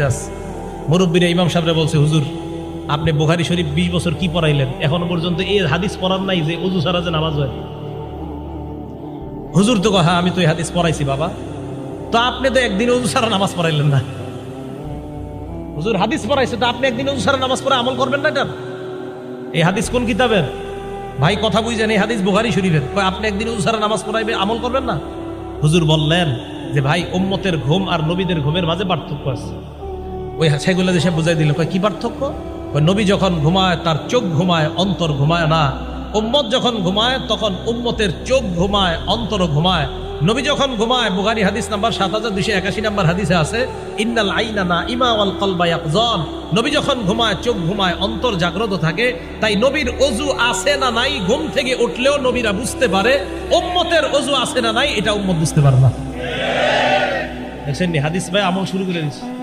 বেঁচে আছে মুরব্বীরা, ইমাম সাহেবরা বলছে, হুজুর, আপনি বোখারি শরীফ বিশ বছর কি পড়াইলেন? এখনও পর্যন্ত এই হাদিস পড়ার নাই যে উজু ছাড়া যে নামাজ হয়। হুজুর তো হ্যাঁ আমি তো এই হাদিস পড়াইছি বাবা। তো আপনি তো একদিন উজু ছাড়া নামাজ পড়াইলেন না। হুজুর, হাদিস পড়াইছে, তো আপনি একদিন উজু ছাড়া নামাজ পড়ে আমল করবেন না এটা? এই হাদিস কোন কিতাবের? ভাই, কথা বুঝছেন এই হাদিস বুখারি শরীফের। আপনি একদিন উজু ছাড়া নামাজ পড়াইবে, আমল করবেন না? হুজুর বললেন যে, ভাই, উম্মতের ঘুম আর নবীদের ঘুমের মাঝে পার্থক্য আছে। ওই সেগুলো দেশে বুঝাই দিল কি পার্থক্য? নবী যখন ঘুমায়, তার চোখ ঘুমায়, অন্তর ঘুমায় না। উম্মত যখন ঘুমায়, তখন উম্মতের চোখ ঘুমায় অন্তর ঘুমায়। নবী যখন ঘুমায়, বুখারি হাদিস নাম্বার সাত হাজার দুইশো একাশি নাম্বার হাদিসে আছে, ইন্নাল আইনা না ইমা ওয়াল কলবা ইয়াকজন। নবী যখন ঘুমায়, চোখ ঘুমায়, অন্তর জাগ্রত থাকে, তাই নবীর অজু আছে না নাই, ঘুম থেকে উঠলেও নবীরা বুঝতে পারে, উম্মতের অজু আছে না নাই, এটা উম্মত বুঝতে পারে না। দেখছেন হাদিস ভাই আমল শুরু করে দিচ্ছে